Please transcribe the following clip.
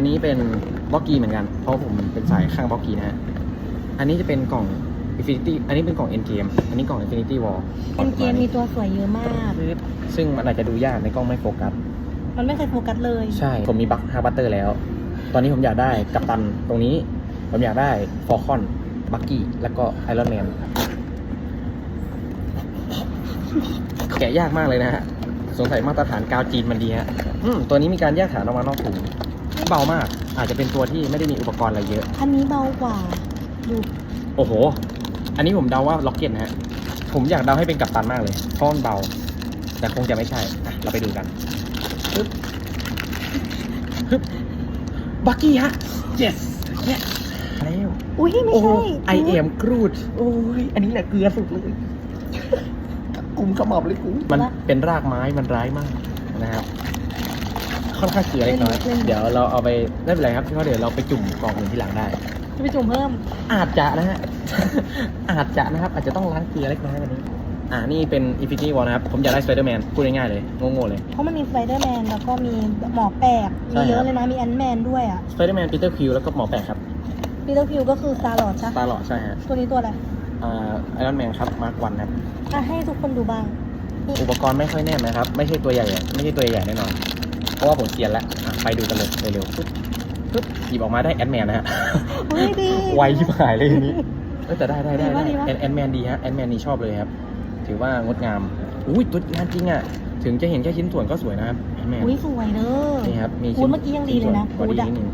อันนี้เป็นบล็อกกี้เหมือนกัน เพราะผมเป็นสายข้างบล็อกกี้นะฮะ อันนี้จะเป็นกล่อง Infinity อันนี้เป็นกล่อง Endgame อันนี้กล่อง Infinity War เป็นเกมมีตัวสวยเยอะมากซึ่งมันอาจจะดูยากในกล้องไม่โฟกัส มันไม่เคยโฟกัสเลย ใช่ ผมมีบัคฮาร์บัตเตอร์แล้ว ตอนนี้ผมอยากได้กัปตันตรงนี้ ผมอยากได้ฟอร์คอนบักกี้แล้วก็ไอรอนแมนแกะยากมากเลยนะฮะ สงสัยมาตรฐานกาวจีนมันดีฮะอืมตัวนี้มีการแยกฐานออกมานอกถุง เบามาก อาจจะเป็นตัวที่ไม่ได้มีอุปกรณ์อะไรเยอะ อันนี้เบากว่าดูโอ้โห อันนี้ผมเดาว่าล็อกเก็ตนะฮะ ผมอยากเดาให้เป็นกัปตันมากเลยเพราะมันเบา แต่คงจะไม่ใช่อะเราไปดูกันฮึบฮึบบักกี้ฮะ yes yes แล้วอุ้ยไม่โอ้ใช่ไอเอ็มกรูดโอ้ยอันนี้แหละเกลือสุดเลยกลุ่มขมับเลยกูมันเป็นรากไม้มันร้ายมากนะครับ ค่อนข้างเกลือเล็กน้อย เดี๋ยวเราเอาไปไม่เป็นไรครับเพราะเดี๋ยวเราไปจุ่มกล่องอื่นทีหลังได้ จะไปจุ่มเพิ่ม อาจจะนะฮะ อาจจะนะครับ อาจจะต้องล้างเกลือเล็กน้อยวันนี้ อ่า นี่เป็น Infinity War นะครับ ผมอยากได้ Spider-Man พูดง่ายๆเลย โง่ๆเลย เพราะมันมีสไปเดอร์แมนแล้วก็มีหมอแปลกใช่มีเยครัอะบ เลยนะ มีแอนแมนด้วยอะ Spider-Man Peter Quill แล้วก็หมอแปลกครับปีเตอร์พิวก็คือซาร์ลอดใช่ตาหลอดใช่ฮะ ตัวนี้ตัวอะไร อ่า Iron Man ครับ Mark 1ครับ อะให้ทุกคนดูบ้าง อุปกรณ์ไม่ค่อยแน่นนะครับ ไม่ใช่ตัวใหญ่อะไม่ใช่ตัวใหญ่แน่นอน เพราะว่าผมเซียนแล้วอะไปดูกันเลยเร็วๆปึ๊บปึ๊บหยิบออกมาได้แอนแมนนะฮะเฮ้ยดี ไวที่หายเลยทีนี้เอ้ยแต่ได้ได้ได้ดีได้วะดีวะแอนแอนแมนดีฮะแอนแมนนี่ชอบเลยครับ ถือว่างดงามอุ้ยตัวงานจริงอะถึงจะเห็นแค่ชิ้นส่วนก็สวยนะครับแอนแมนอุ้ยสวยเด้อ นี่ครับมีคูณเมื่อกี้ยังดีเลยนะบอคูณดี้อะนิดนึง